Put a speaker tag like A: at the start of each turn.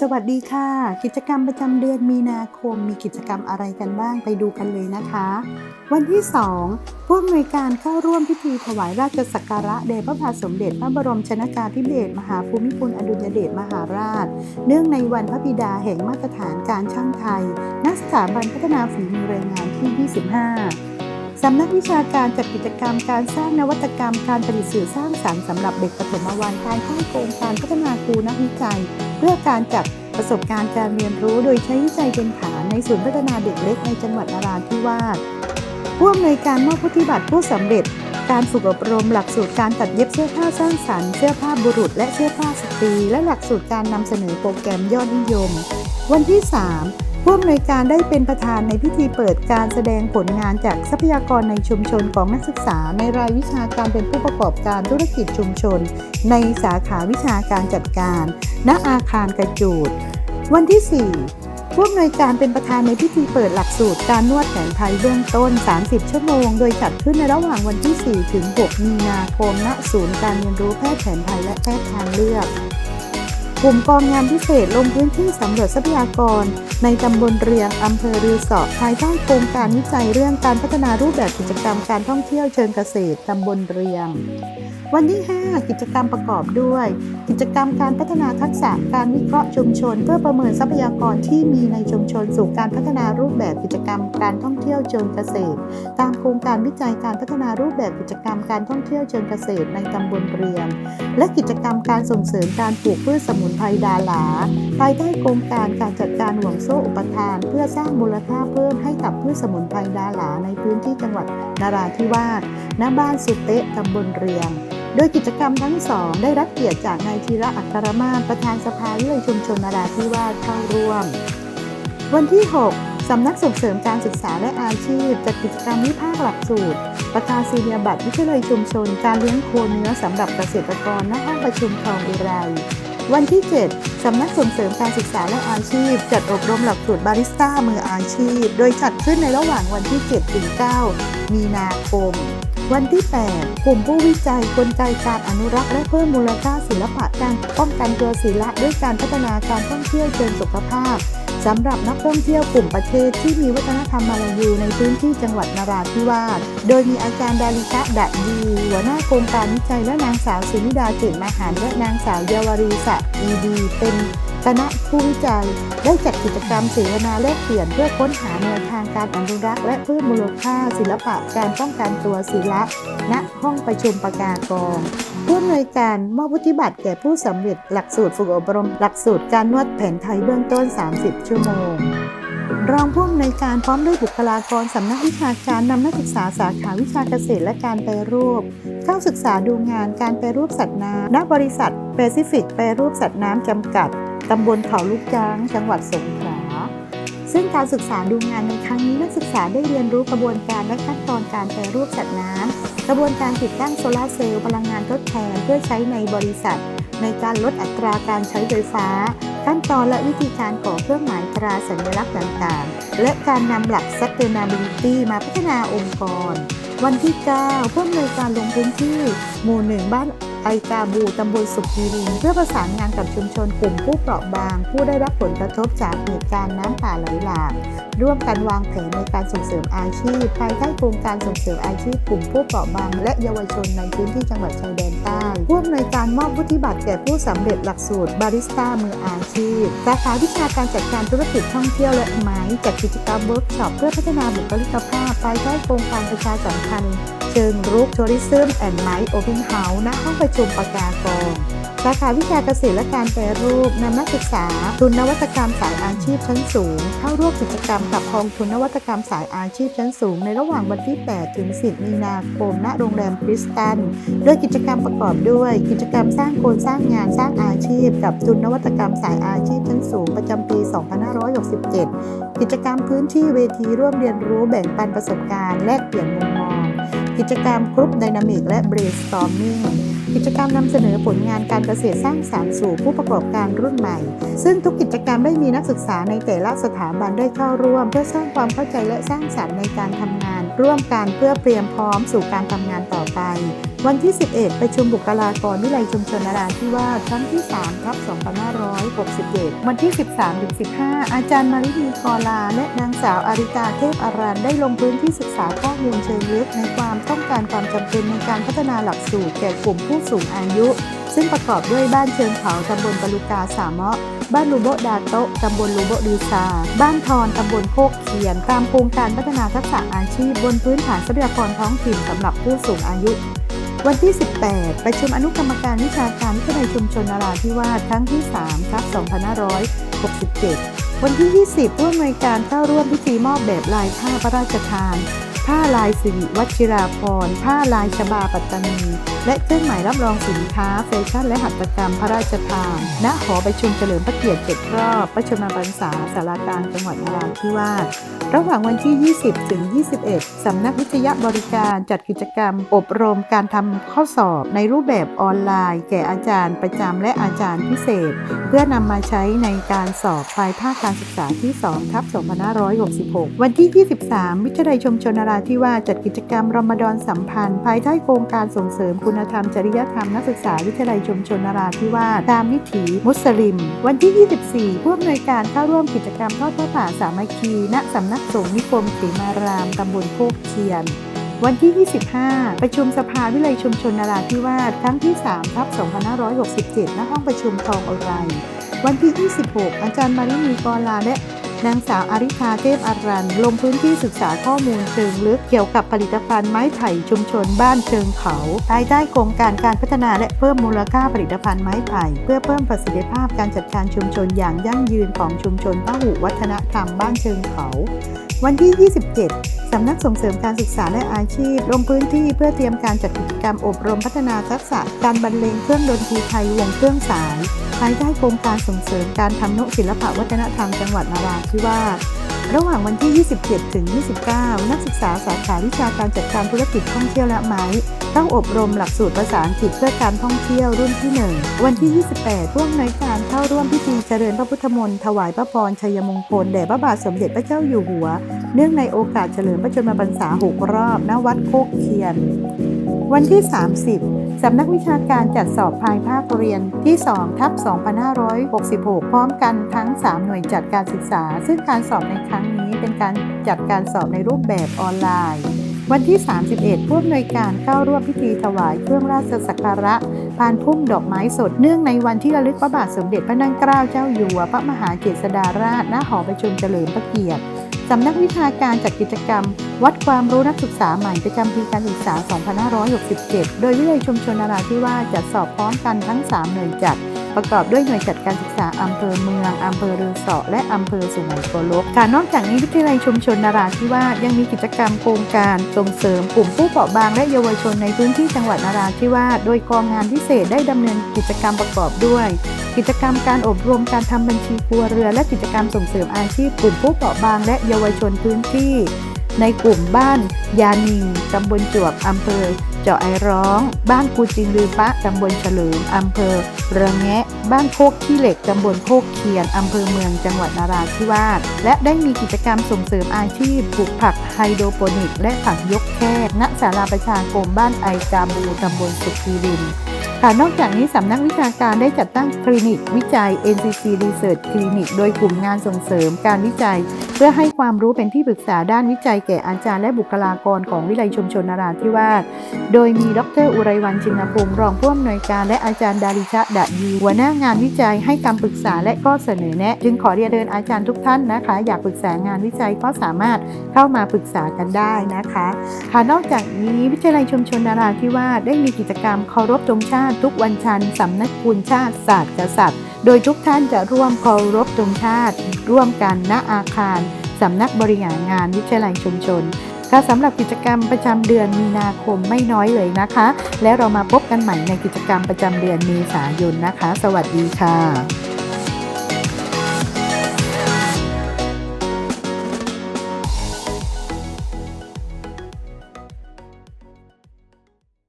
A: สวัสดีค่ะ กิจกรรมประจำเดือนมีนาคม มีกิจกรรมอะไรกันบ้างไปดูกันเลยนะคะ วันที่ 2 ผู้อำนวยการเข้าร่วมพิธีถวายราชสักการะแด่พระบาทสมเด็จพระบรมชนากาธิเบศรมหาภูมิพลอดุลยเดชมหาราช เนื่องในวันพระบิดาแห่งมาตรฐานการช่างไทยณสถาบันพัฒนาฝีมือแรงงานที่ 25สำนักวิชาการจัดกิจกรรมการสร้างนวัตกรรมการผลิตสื่อสร้างสรรค์สำหรับเด็กปฐมวัยภายใต้โครงการพัฒนาครูนักวิจัย พื่อการจัดประสบการณ์การเรียนรู้โดยใช้วิจัยเป็นฐานในศูนย์พัฒนาเด็กเล็กในจังหวัดนราธิวาสผู้อำนวยการมอบพุทธิบัตรผู้สำเร็จ การฝึกอบรมหลักสูตรการตัดเย็บเสื้อผ้าสร้างสรรค์เสื้อผ้าบุรุษและเสื้อผ้าสตรี และหลักสูตรการนำเสนอโปรแกรมยอดนิยม วันที่ 3 ผู้อำนวยการได้เป็นประธานในพิธีเปิดการแสดงผลงานจากทรัพยากรในชุมชนของนักศึกษา ในรายวิชาการเป็นผู้ประกอบการธุรกิจชุมชน ในสาขาวิชาการจัดการ ณอาคารกระจูด วันที่ 4ผู้อำนวยการเป็นประธานในพิธีเปิดหลักสูตรการนวดแผนไทยเบื้องต้น 30 ชั่วโมง โดยจัดขึ้นในระหว่างวันที่ 4 ถึง 6 มีนาคม ณ ศูนย์การเรียนรู้แพทย์แผนไทยและแพทย์ทางเลือก กลุ่มกองงานพิเศษลงพื้นที่สำรวจทรัพยากร ในตำบลเรียงอำเภอรือสอภายใต้โครงการวิจัยเรื่องการพัฒนารูปแบบกิจกรรมการท่องเที่ยวเชิงเกษตรตำบลเรียง วันที่ 5 กิจกรรมประกอบด้วย กิจกรรมการพัฒนาทักษะการวิเคราะห์ชุมชน เพื่อประเมินทรัพยากรที่มีในชุมชนสู่การพัฒนารูปแบบกิจกรรมการท่องเที่ยวเชิงเกษตร ตามโครงการวิจัยการพัฒนารูปแบบกิจกรรมการท่องเที่ยวเชิงเกษตรในตำบลเรียงและกิจกรรมการส่งเสริมการปลูกพืชสมุนไพรดาหลาภายใต้โครงการการจัดการห่วงโซ่อุปทาน เพื่อสร้างมูลค่าเพิ่มให้กับพืชสมุนไพรดาหลาในพื้นที่จังหวัดนราธิวาสณบ้านสุเตะตำบลเรียง โดยกิจกรรมทั้งสองได้รับเกียรติจากนายธีระอัครมาศประธานสภาวิเลยชุมชนนราธิวาสเข้าร่วม วันที่ 6 สำนักส่งเสริมการศึกษาและอาชีพ จัดกิจกรรมวิพากษ์หลักสูตร ประกาศนียบัตรวิทยาลัยชุมชน การเลี้ยงโคเนื้อสำหรับเกษตรกรณห้องประชุมคลองอุไรวันที่ 7 สำนักส่งเสริมการศึกษาและอาชีพ จัดอบรมหลักสูตรบาริสต้ามืออาชีพ โดยจัดขึ้นในระหว่างวันที่ 7 ถึง 9 มีนาคม วันที่ 8 กลุ่มผู้วิจัยกลไกการอนุรักษ์และเพิ่มมูลค่าศิลปะการป้องกันตัวศิลปะด้วยการพัฒนาการท่องเที่ยวเชิงสุขภาพสำหรับนักท่องเที่ยวกลุ่มประเทศที่มีวัฒนธรรมมาลายูในพื้นที่จังหวัดนราธิวาส โดยมีอาจารย์ดาริกะดะดีหัวหน้าโครงการวิจัยและนางสาวสุนิดาเจิตมหารและนางสาวเยาวรีสะอีดี เป็น คณะผู้วิจัยได้จัดกิจกรรมเสวนาแลกเปลี่ยนเพื่อค้นหาแนวทางการอนุรักษ์และเพิ่มมูลค่าศิลปะการป้องกันตัวศิละณห้องประชุมประกากรผู้อำนวยการมอบวุฒิบัตรแก่ผู้สำเร็จหลักสูตรฝึกอบรม หลักสูตรการนวดแผนไทยเบื้องต้น 30 ชั่วโมง รองผู้อำนวยการพร้อมด้วยบุคลากรสำนักวิชาการนำนักศึกษาสาขาวิชาเกษตรและการแปรรูป เข้าศึกษาดูงานการแปรรูปสัตว์น้ำณบริษัทแปซิฟิกแปรรูปสัตว์น้ำจำกัด ตำบลเขาลูกจ้าง จังหวัดสงขลา ซึ่งการศึกษาดูงานในครั้งนี้นักศึกษาได้เรียนรู้กระบวนการและขั้นตอนการแปรรูปสัตว์น้ำกระบวนการติดตั้งโซลาร์เซลล์พลังงานทดแทนเพื่อใช้ในบริษัท ในการลดอัตราการใช้ไฟฟ้า ขั้นตอนและวิธีการก่อเครื่องหมายตราสัญลักษณ์ต่างๆ และการนำหลัก sustainability มาพัฒนาองค์กร วันที่ 9 ผู้อำนวยการลงพื้นที่ หมู่หนึ่งบ้าน ไอกาบูตำบลสุขีรินเพื่อประสานงานกับชุมชนกลุ่มผู้เปราะบาง ผู้ได้รับผลกระทบจากเหตุการณ์น้ำป่าไหลหลากร่วมกันวางแผนในการส่งเสริมอาชีพ ภายใต้โครงการส่งเสริมอาชีพกลุ่มผู้เปราะบาง และเยาวชนในพื้นที่จังหวัดชายแดนใต้ผู้อำนวยการมอบวุฒิบัตรแก่ผู้สำเร็จหลักสูตรบาริสต้ามืออาชีพสาขาวิชาการจัดการธุรกิจท่องเที่ยวและไม้จัดกิจกรรมเวิร์กช็อปเพื่อพัฒนาบุคลิกภาพภายใต้โครงการประชาสัมพันธ์ เชิงรุก Tourism and Night Open House ณห้องประชุมปากากองสาขาวิชาเกษตรและการแปรรูปนำนักศึกษา ทุนนวัตกรรมสายอาชีพชั้นสูง เข้าร่วมกิจกรรมกับกองทุนนวัตกรรมสายอาชีพชั้นสูง ในระหว่างวันที่ 8 ถึง 10 มีนาคมณโรงแรมคริสตันโดยกิจกรรมประกอบด้วย กิจกรรมสร้างครงสร้างงานสร้างอาชีพ กับทุนนวัตกรรมสายอาชีพชั้นสูง ประจำปี 2567 กิจกรรมพื้นที่เวทีร่วมเรียนรู้แบ่งปันประสบการณ์แลกเปลี่ยนมุมมอง กิจกรรมกรุ๊ปไดนามิกและ brainstorming กิจกรรมนำเสนอผลงานการเกษตรสร้างสรรค์สู่ผู้ประกอบการรุ่นใหม่ ซึ่งทุกกิจกรรมได้มีนักศึกษาในแต่ละสถาบันได้เข้าร่วม เพื่อสร้างความเข้าใจและสร้างสรรค์ในการทำงาน ร่วมกันเพื่อเตรียมพร้อมสู่การทำงานต่อไป วันที่ 11 ประชุมบุคลากรวิไลชุมชนนราธิวาสครั้งที่3ครับ2561วันที่ 13-15 อาจารย์มารินีกอลา และนางสาวอาริกาเทพอารันได้ลงพื้นที่ศึกษาข้อมูลเชิงลึกในความต้องการความจำเป็นในการพัฒนาหลักสูตรแก่กลุ่มผู้สูงอายุ ซึ่งประกอบด้วยบ้านเชิงเขาตำบลปลุกาสามเมาะบ้านลูโบดาโตะตำบลลูโบดีซา บ้านทอน ตำบลโคกเคียน ตามโครงการพัฒนาทักษะอาชีพ บนพื้นฐานทรัพยากรท้องถิ่นสำหรับผู้สูงอายุ วันที่ 18 ประชุมอนุกรรมการวิชาการวิทยาลัยชุมชนนราธิวาสครั้งที่3ครับ2567 วันที่ 20 ผู้อำนวยการเข้าร่วมพิธีมอบแบบลายผ้าพระราชทาน ผ้าลายสิริวัชิราพร ผ้าลายชบาปัตตานี และเครื่องหมายรับรองสินค้าแฟชั่นและหัตถกรรมพระราชทาน ณ หอประชุมเฉลิมพระเกียรติ7รอบประชมพรรษาสารกลางจังหวัดนราธิวาส ระหว่างวันที่ 20 ถึง 21 สำนักวิทยาบริการจัดกิจกรรม อบรมการทำข้อสอบในรูปแบบออนไลน์ แก่อาจารย์ประจำและอาจารย์พิเศษ เพื่อนำมาใช้ในการสอบภายภาคการศึกษาที่2ทับ2566 วันที่ 23 วิทยาลัยชุมชนนราธิวาสจัดกิจกรรมรมฎอนสัมพันธ์ ภายใต้โครงการส่งเสริมคุณธรรม จริยธรรมนักศึกษาวิทยาลัยชุมชนนราธิวาสตามวิถีมุสลิม วันที่ 24 ผู้อำนวยการเข้าร่วมกิจกรรมทอดพระป่าสามัคคีณสำนักสงฆ์นิคมเขมารามตำบลโคกเคียนวันที่ 25 ประชุมสภาวิไลชุมชนนราธิวาสครั้งที่3ทับ2567 ณ ห้องประชุมทองอุไร วันที่ 26 อาจารย์มารินีกอลาและ นางสาวอาริคาเทพอารันลงพื้นที่ศึกษาข้อมูลเชิงลึกเกี่ยวกับผลิตภัณฑ์ไม้ไผ่ชุมชนบ้านเชิงเขาภายใต้โครงการการพัฒนาและเพิ่มมูลค่าผลิตภัณฑ์ไม้ไผ่ เพื่อเพิ่มประสิทธิภาพการจัดการชุมชนอย่างยั่งยืนของชุมชนพหุวัฒนธรรมบ้านเชิงเขา วันที่ 27 สำนักส่งเสริมการศึกษาและอาชีพ ลงพื้นที่เพื่อเตรียมการจัดกิจกรรมอบรมพัฒนาทักษะการบรรเลงเครื่องดนตรีไทยวงเครื่องสายภายใต้โครงการส่งเสริมการทำนุศิลปะวัฒนธรรมจังหวัดนราธิวาส ระหว่างวันที่ 27 ถึง 29 นักศึกษาสาขาวิชาการจัดการธุรกิจท่องเที่ยวและไม้ต้องอบรมหลักสูตรภาษาอังกฤษเพื่อการท่องเที่ยวรุ่นที่ 1 วันที่ 28ผู้อำนวยการเข้าร่วมพิธีเจริญพระพุทธมนต์ถวายพระพรชัยมงคลแด่พระบาทสมเด็จพระเจ้าอยู่หัว เนื่องในโอกาสเฉลิมพระชนมพรรษา 6 รอบ ณ วัดโคกเคียน วันที่ 30 สำนักวิชาการจัดสอบภายภาคเรียนที่2ทับ2566 พร้อมกันทั้ง 3 หน่วยจัดการศึกษา ซึ่งการสอบในครั้งนี้เป็นการจัดการสอบในรูปแบบออนไลน์ วันที่ 31 ผู้อำนวยการเข้าร่วมพิธีถวายเครื่องราชสักการะพานพุ่มดอกไม้สดเนื่องในวันที่ระลึกพระบาทสมเด็จพระนั่งเกล้าเจ้าอยู่หัวพระมหาเจษฎาราชณหอประชุมเฉลิมพระเกียรติ สำนักวิชาการจัดกิจกรรม วัดความรู้นักศึกษาใหม่ประจำปีการศึกษา 2567 โดยวิทยาลัยชุมชนนราธิวาสจัดสอบพร้อมกันทั้ง 3 หน่วยจัด ประกอบด้วยหน่วยจัดการศึกษาอำเภอเมืองอำเภอรือเสาะและอำเภอสุไหงโกลกค่ะนอกจากนี้วิทยาลัยชุมชนนราธิวาสยังมีกิจกรรมโครงการส่งเสริมกลุ่มผู้เปราะบางและเยาวชนในพื้นที่จังหวัดนราธิวาสโดยกองงานพิเศษได้ดำเนินกิจกรรมประกอบด้วย กิจกรรมการอบรมการทำบัญชีครัวเรือนและกิจกรรมส่งเสริมอาชีพกลุ่มผู้เปราะบางและเยาวชนพื้นที่ ในกลุ่มบ้าน ยานิงตำบลจวบอำเภอ เจาะไอร้อง บ้านกูจิงลือปะตำบลเฉลิมอำเภอระแงะ บ้านโคกขี้เหล็กตำบลโคกเคียนอำเภอเมืองจังหวัดนราธิวาสและได้มีกิจกรรมส่งเสริมอาชีพปลูกผักไฮโดรโปนิก และผักยกแคบณศาลาประชาคมบ้านไอกาบูตำบลสุขีริน ค่ะนอกจากนี้สำนักวิชาการได้จัดตั้งคลินิกวิจัย NCC Research Clinic โดยกลุ่มงานส่งเสริมการวิจัยเพื่อให้ความรู้เป็นที่ปรึกษาด้านวิจัยแก่อาจารย์และบุคลากรของวิไลชุมชนนราธิวาส โดยมีดรอุไรวันชินพงศ์รองผู้อำนวยการและอาจารย์ดาริชะดะยีหัวหน้างานวิจัยให้คำปรึกษาและก็เสนอแนะ จึงขอเรียนเดินอาจารย์ทุกท่านนะคะ อยากปรึกษางานวิจัยก็สามารถเข้ามาปรึกษากันได้นะคะค่ะนอกจากนี้วิทยาลัยชุมชนนาราธิวาสได้มีกิจกรรมเคารพธงชาติทุกวันชันสำนักคุณชาติศาสตร์กษัตริย์ โดยทุกท่านจะร่วมเคารพธงชาติ ร่วมกันณอาคารสำนักบริหารงานวิทยาลัยชุมชนค่ะสำหรับกิจกรรมประจำเดือนมีนาคมไม่น้อยเลยนะคะ และเรามาพบกันใหม่ในกิจกรรมประจำเดือนเมษายนนะคะ สวัสดีค่ะ